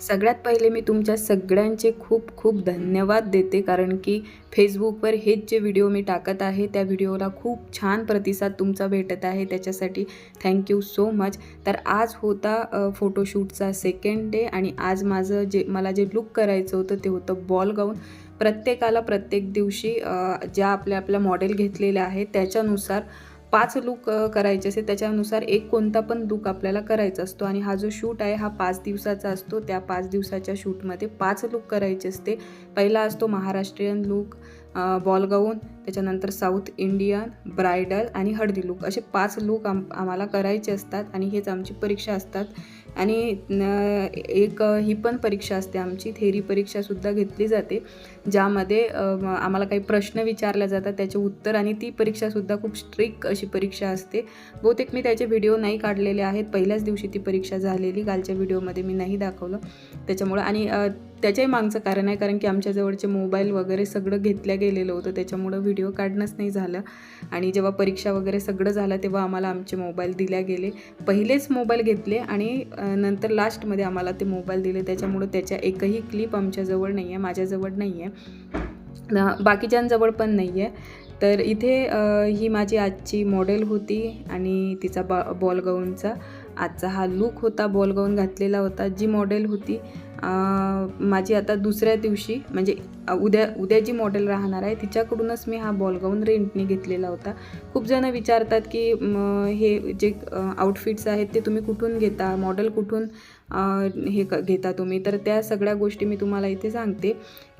सगळ्यात पहिले मी तुमच्या सगळ्यांचे खूप खूप धन्यवाद देते कारण की फेसबुकवर हेच जे व्हिडिओ मी टाकत आहे त्या व्हिडिओला खूप छान प्रतिसाद तुमचा भेटत आहे. त्याच्यासाठी थँक्यू सो मच तर आज होता फोटोशूटचा सेकंड डे आणि आज माझं जे मला जे लुक करायचं होतं ते होतं बॉल गाऊन प्रत्येकाला प्रत्येक दिवशी ज्या आपल्या आपल्या मॉडेल घेतलेल्या आहेत त्याच्यानुसार पाच लूक करायचे असते त्याच्यानुसार एक कोणता पण लूक आपल्याला करायचा असतो. आणि हा जो शूट आहे हा पाच दिवसाचा असतो. त्या पाच दिवसाच्या शूटमध्ये पाच लूक करायचे असते. पहिला असतो महाराष्ट्रीयन लूक बॉल गाऊन त्याच्यानंतर साऊथ इंडियन ब्रायडल आणि हळदी लूक. असे पाच लूक आम आम्हाला करायचे असतात आणि हेच आमची परीक्षा असतात. आणि एक ही पण परीक्षा असते आमची. थेरी परीक्षासुद्धा घेतली जाते ज्यामध्ये आम्हाला काही प्रश्न विचारले जातात त्याचे उत्तर आणि ती परीक्षासुद्धा खूप स्ट्रिक्ट अशी परीक्षा असते. बहुतेक मी त्याचे व्हिडिओ नाही काढलेले आहेत. पहिल्याच दिवशी ती परीक्षा झालेली. कालच्या व्हिडिओमध्ये मी नाही दाखवलं त्याच्यामुळं. आणि त्याच्याही मागचं कारण आहे कारण की आमच्याजवळचे मोबाईल वगैरे सगळं घेतल्या गेलेलं होतं. त्याच्यामुळं व्हिडिओ व्हिडिओ काढणंच नाही झालं. आणि जेव्हा परीक्षा वगैरे सगळं झालं तेव्हा आम्हाला आमचे मोबाईल दिल्या गेले. पहिलेच मोबाईल घेतले आणि नंतर लास्टमध्ये आम्हाला ते मोबाईल दिले. त्याच्यामुळं त्याच्या एकही क्लिप आमच्याजवळ नाही आहे माझ्याजवळ नाही आहे बाकीच्यांजवळ पण नाही आहे तर इथे ही माझी आजची मॉडेल होती आणि तिचा बा बॉल गाऊनचा आजचा हा लूक होता बॉल गाऊन घातलेला होता. जी मॉडेल होती माझी आता दुसऱ्या दिवशी म्हणजे उद्या उद्या जी मॉडेल राहणार आहे तिच्याकडूनच मी हा बॉल गाऊन रेंटने घेतलेला होता. खूप जण विचारतात की हे जे आउटफिट्स आहेत ते तुम्ही कुठून घेता? मॉडेल कुठून हे क घेता तुम्ही? तर त्या सगळ्या गोष्टी मी तुम्हाला इथे सांगते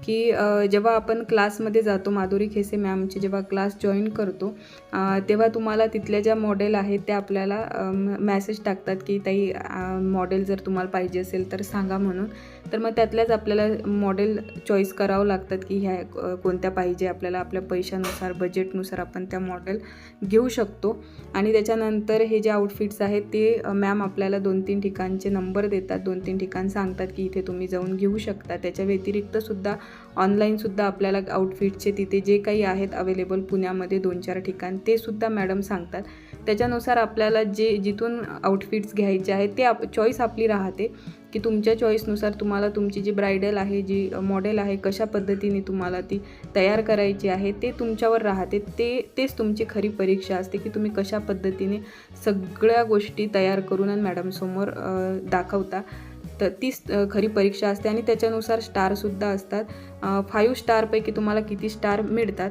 की जेव्हा आपण क्लासमध्ये जातो माधुरी खेसे मॅमचे जेव्हा क्लास जॉईन करतो तेव्हा तुम्हाला तिथल्या ज्या मॉडेल आहेत त्या आपल्याला मॅसेज टाकतात की ताई मॉडेल जर तुम्हाला पाहिजे असेल तर सांगा म्हणून. तर मग त्यातल्याच आपल्याला मॉडेल चॉईस करावं लागतात की ह्या कोणत्या पाहिजे आपल्याला आपल्या पैशानुसार बजेटनुसार आपण त्या मॉडेल घेऊ शकतो. आणि त्याच्यानंतर हे जे आउटफिट्स आहेत ते मॅम आपल्याला दोन तीन ठिकाणचे नंबर देतात. दोन तीन ठिकाण सांगतात की इथे तुम्ही जाऊन घेऊ शकता. त्याच्या व्यतिरिक्तसुद्धा ऑनलाईनसुद्धा आपल्याला आउटफिटचे तिथे जे काही आहेत अवेलेबल पुण्यामध्ये दोन चार ठिकाण ते सुद्धा मॅडम सांगतात. त्याच्यानुसार आपल्याला जे जिथून आउटफिट्स घ्यायचे आहेत ते आप चॉईस आपली राहते की तुमच्या चॉईसनुसार तुम्हाला तुमची जी ब्रायडल आहे जी मॉडेल आहे कशा पद्धतीने तुम्हाला ती तयार करायची आहे ते तुमच्यावर राहते. ते तेच तुमची खरी परीक्षा असते की तुम्ही कशा पद्धतीने सगळ्या गोष्टी तयार करून आणि मॅडमसमोर दाखवता. तर तीच खरी परीक्षा असते आणि त्याच्यानुसार स्टारसुद्धा असतात. फाईव्ह स्टारपैकी तुम्हाला किती स्टार मिळतात?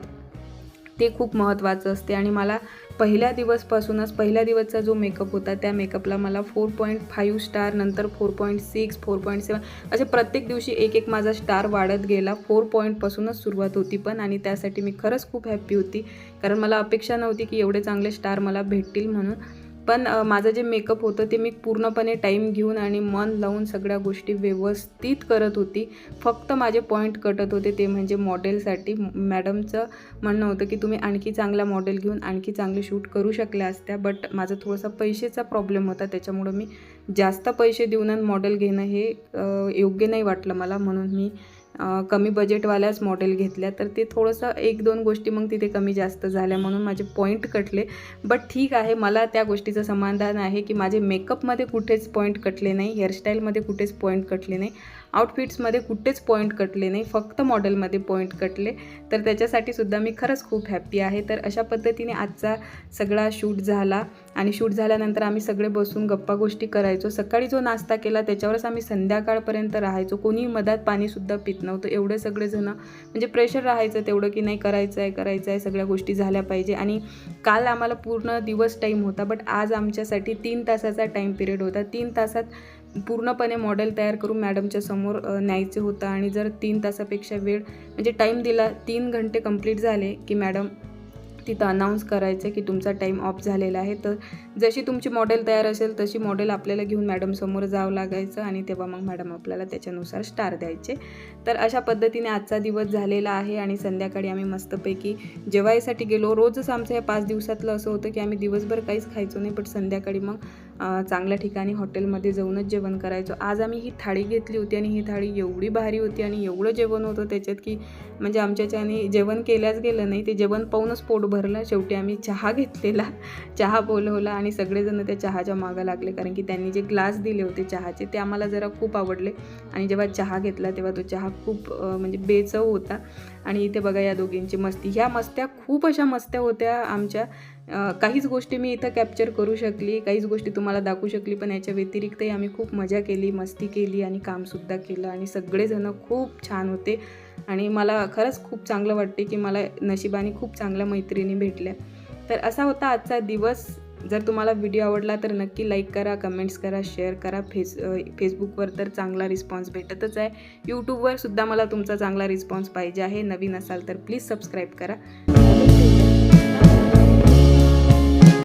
ते खूप महत्त्वाचं असते. आणि मला पहिल्या दिवसपासूनच पहिल्या दिवसचा जो मेकअप होता त्या मेकअपला मला फोर पॉईंट फाईव्ह स्टार नंतर four point six four point seven असे प्रत्येक दिवशी एक एक माझा स्टार वाढत गेला. फोर पॉईंटपासूनच सुरुवात होती पण आणि त्यासाठी मी खरंच खूप हॅप्पी होती. कारण मला अपेक्षा नव्हती की एवढे चांगले स्टार मला भेटतील म्हणून. पण माझं जे मेकअप होतं ते मी पूर्णपणे टाईम घेऊन आणि मन लावून सगळ्या गोष्टी व्यवस्थित करत होती. फक्त माझे पॉईंट कटत होते ते म्हणजे मॉडेलसाठी. मॅडमचं म्हणणं होतं की तुम्ही आणखी चांगला मॉडेल घेऊन आणखी चांगले शूट करू शकल्या असत्या बट माझं थोडासा पैशाचा प्रॉब्लेम होता त्याच्यामुळं मी जास्त पैसे देऊन मॉडेल घेणं हे योग्य नाही वाटलं मला म्हणून मी कमी बजेटवाल्याच मॉडेल घेतल्या तर ते थोडंसं एक दोन गोष्टी मग तिथे कमी जास्त झाल्या म्हणून माझे पॉईंट कटले. बट ठीक आहे मला त्या गोष्टीचं समाधान आहे की माझे मेकअपमध्ये कुठेच पॉईंट कटले नाही हेअरस्टाईलमध्ये कुठेच पॉईंट कटले नाही. आउटफिट्समध्ये कुठेच पॉईंट कटले नाही फक्त मॉडेलमध्ये पॉईंट कटले. तर त्याच्यासाठी सुद्धा मी खरंच खूप हॅप्पी आहे. तर अशा पद्धतीने आजचा सगळा शूट झाला आणि शूट झाल्यानंतर आम्ही सगळे बसून गप्पा गोष्टी करायचो. सकाळी जो नाश्ता केला त्याच्यावरच आम्ही संध्याकाळपर्यंत राहायचो. कोणी मधात पाणीसुद्धा पित नव्हतं. एवढे सगळेजणं म्हणजे प्रेशर राहायचं तेवढं की नाही करायचं आहे करायचं आहे सगळ्या गोष्टी झाल्या पाहिजे. आणि काल आम्हाला पूर्ण दिवस टाईम होता बट आज आमच्यासाठी तीन तासाचा टाईम पिरियड होता. तीन तासात पूर्णपणे मॉडेल तयार करून मॅडमच्या समोर न्यायचं होतं. आणि जर तीन तासापेक्षा वेळ म्हणजे टाईम दिला तीन घंटे कंप्लीट झाले की मॅडम तिथं अनाऊन्स करायचं की तुमचा टाईम ऑफ झालेला आहे. तर जशी तुमची मॉडेल तयार असेल तशी मॉडेल आपल्याला घेऊन मॅडमसमोर जावं लागायचं आणि तेव्हा मग मॅडम आपल्याला त्याच्यानुसार स्टार द्यायचे. तर अशा पद्धतीने आजचा दिवस झालेला आहे आणि संध्याकाळी आम्ही मस्तपैकी जेवायसाठी गेलो. रोजच आमचं या पाच दिवसातलं असं होतं की आम्ही दिवसभर काहीच खायचो नाही बट संध्याकाळी मग चांगल्या ठिकाणी हॉटेलमध्ये जाऊनच जेवण करायचो. आज आम्ही ही थाळी घेतली होती आणि ही थाळी एवढी भारी होती आणि एवढं जेवण होतं त्याच्यात की म्हणजे आमच्याच्याने जेवण केल्याच गेलं नाही. ते जेवण पाहूनच पोट भरलं. शेवटी आम्ही चहा घेतलेला. चहा बोलवला आणि सगळेजण त्या चहाच्या मागं लागले कारण की त्यांनी जे ग्लास दिले होते चहाचे ते आम्हाला जरा खूप आवडले. आणि जेव्हा चहा घेतला तेव्हा तो चहा खूप म्हणजे बेचव होता. आणि इथे बघा या दोघींची मस्ती. ह्या मस्त्या खूप अशा मस्त्या होत्या आमच्या. काहीच गोष्टी मी इथं कॅप्चर करू शकली काहीच गोष्टी तुम्हाला दाखवू शकली पण याच्या व्यतिरिक्तही आम्ही खूप मजा केली मस्ती केली आणि कामसुद्धा केलं आणि सगळेजणं खूप छान होते. आणि मला खरंच खूप चांगलं वाटते की मला नशिबाने खूप चांगल्या मैत्रिणी भेटल्या. तर असा होता आजचा दिवस. जर तुम्हाला व्हिडिओ आवडला तर नक्की लाईक करा कमेंट्स करा शेअर करा. फेस फेसबुकवर तर चांगला रिस्पॉन्स भेटतच आहे. यूट्यूबवर सुद्धा मला तुमचा चांगला रिस्पॉन्स पाहिजे आहे. नवीन असाल तर प्लीज सबस्क्राईब करा.